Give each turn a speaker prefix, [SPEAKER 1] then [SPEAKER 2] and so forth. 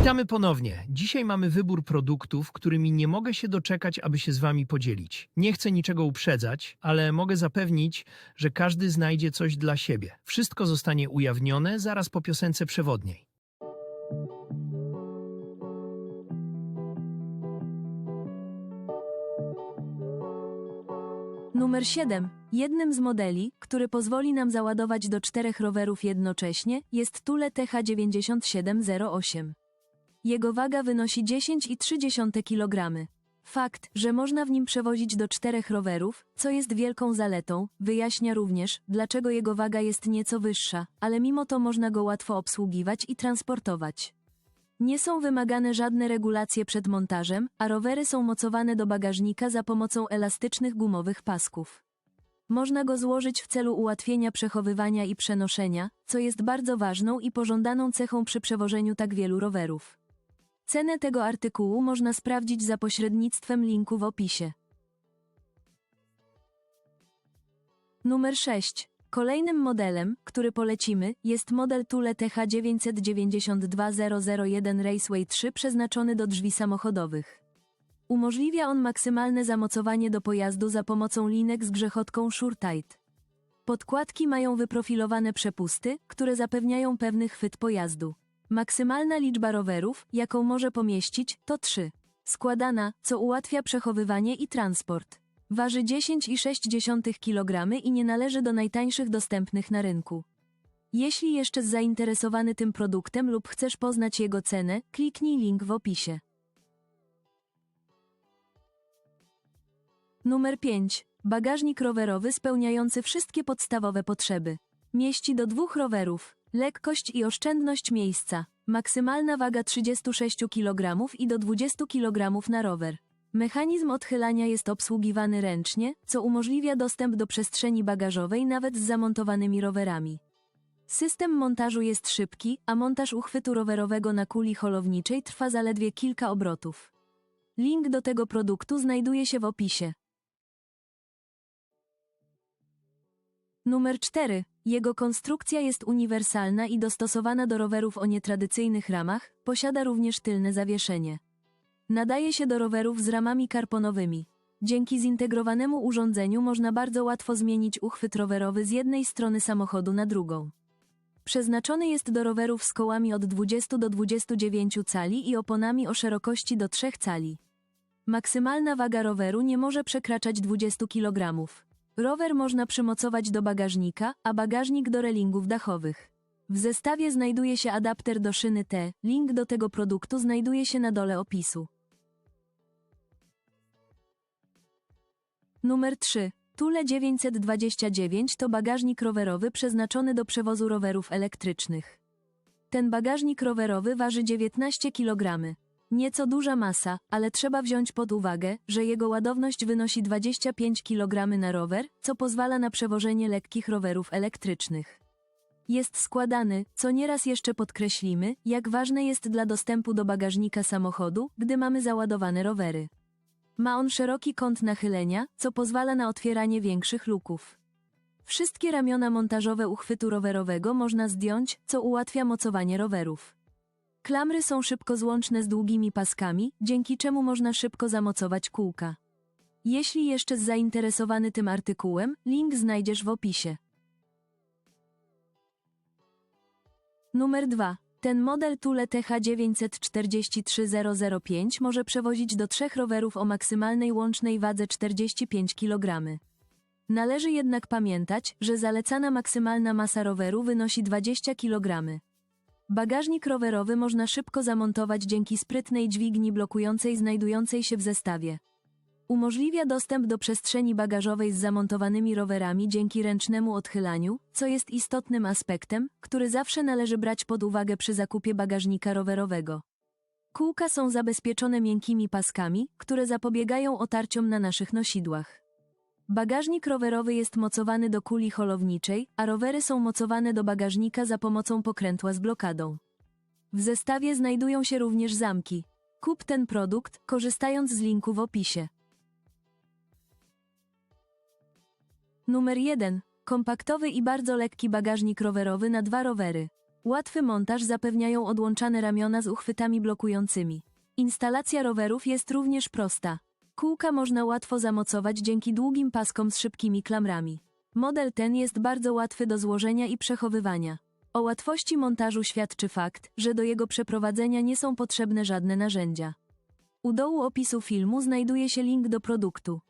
[SPEAKER 1] Witamy ponownie. Dzisiaj mamy wybór produktów, którymi nie mogę się doczekać, aby się z Wami podzielić. Nie chcę niczego uprzedzać, ale mogę zapewnić, że każdy znajdzie coś dla siebie. Wszystko zostanie ujawnione zaraz po piosence przewodniej.
[SPEAKER 2] Numer 7. Jednym z modeli, który pozwoli nam załadować do czterech rowerów jednocześnie, jest Tule TH9708. Jego waga wynosi 10,3 kg. Fakt, że można w nim przewozić do czterech rowerów, co jest wielką zaletą, wyjaśnia również, dlaczego jego waga jest nieco wyższa, ale mimo to można go łatwo obsługiwać i transportować. Nie są wymagane żadne regulacje przed montażem, a rowery są mocowane do bagażnika za pomocą elastycznych gumowych pasków. Można go złożyć w celu ułatwienia przechowywania i przenoszenia, co jest bardzo ważną i pożądaną cechą przy przewożeniu tak wielu rowerów. Cenę tego artykułu można sprawdzić za pośrednictwem linku w opisie. Numer 6. Kolejnym modelem, który polecimy, jest model Tule TH992001 Raceway 3 przeznaczony do drzwi samochodowych. Umożliwia on maksymalne zamocowanie do pojazdu za pomocą linek z grzechotką SureTight. Podkładki mają wyprofilowane przepusty, które zapewniają pewny chwyt pojazdu. Maksymalna liczba rowerów, jaką może pomieścić, to 3. Składana, co ułatwia przechowywanie i transport. Waży 10,6 kg i nie należy do najtańszych dostępnych na rynku. Jeśli jeszcze zainteresowany tym produktem lub chcesz poznać jego cenę, kliknij link w opisie. Numer 5. Bagażnik rowerowy spełniający wszystkie podstawowe potrzeby. Mieści do dwóch rowerów. Lekkość i oszczędność miejsca. Maksymalna waga 36 kg i do 20 kg na rower. Mechanizm odchylania jest obsługiwany ręcznie, co umożliwia dostęp do przestrzeni bagażowej nawet z zamontowanymi rowerami. System montażu jest szybki, a montaż uchwytu rowerowego na kuli holowniczej trwa zaledwie kilka obrotów. Link do tego produktu znajduje się w opisie. Numer 4. Jego konstrukcja jest uniwersalna i dostosowana do rowerów o nietradycyjnych ramach, posiada również tylne zawieszenie. Nadaje się do rowerów z ramami karbonowymi. Dzięki zintegrowanemu urządzeniu można bardzo łatwo zmienić uchwyt rowerowy z jednej strony samochodu na drugą. Przeznaczony jest do rowerów z kołami od 20 do 29 cali i oponami o szerokości do 3 cali. Maksymalna waga roweru nie może przekraczać 20 kg. Rower można przymocować do bagażnika, a bagażnik do relingów dachowych. W zestawie znajduje się adapter do szyny T. Link do tego produktu znajduje się na dole opisu. Numer 3. Tule 929 to bagażnik rowerowy przeznaczony do przewozu rowerów elektrycznych. Ten bagażnik rowerowy waży 19 kg. Nieco duża masa, ale trzeba wziąć pod uwagę, że jego ładowność wynosi 25 kg na rower, co pozwala na przewożenie lekkich rowerów elektrycznych. Jest składany, co nieraz jeszcze podkreślimy, jak ważne jest dla dostępu do bagażnika samochodu, gdy mamy załadowane rowery. Ma on szeroki kąt nachylenia, co pozwala na otwieranie większych luków. Wszystkie ramiona montażowe uchwytu rowerowego można zdjąć, co ułatwia mocowanie rowerów. Klamry są szybko złączne z długimi paskami, dzięki czemu można szybko zamocować kółka. Jeśli jeszcze zainteresowany tym artykułem, link znajdziesz w opisie. Numer 2. Ten model Tule TH943005 może przewozić do trzech rowerów o maksymalnej łącznej wadze 45 kg. Należy jednak pamiętać, że zalecana maksymalna masa roweru wynosi 20 kg. Bagażnik rowerowy można szybko zamontować dzięki sprytnej dźwigni blokującej znajdującej się w zestawie. Umożliwia dostęp do przestrzeni bagażowej z zamontowanymi rowerami dzięki ręcznemu odchylaniu, co jest istotnym aspektem, który zawsze należy brać pod uwagę przy zakupie bagażnika rowerowego. Kółka są zabezpieczone miękkimi paskami, które zapobiegają otarciom na naszych nosidłach. Bagażnik rowerowy jest mocowany do kuli holowniczej, a rowery są mocowane do bagażnika za pomocą pokrętła z blokadą. W zestawie znajdują się również zamki. Kup ten produkt, korzystając z linku w opisie. Numer 1. Kompaktowy i bardzo lekki bagażnik rowerowy na dwa rowery. Łatwy montaż zapewniają odłączane ramiona z uchwytami blokującymi. Instalacja rowerów jest również prosta. Kółka można łatwo zamocować dzięki długim paskom z szybkimi klamrami. Model ten jest bardzo łatwy do złożenia i przechowywania. O łatwości montażu świadczy fakt, że do jego przeprowadzenia nie są potrzebne żadne narzędzia. U dołu opisu filmu znajduje się link do produktu.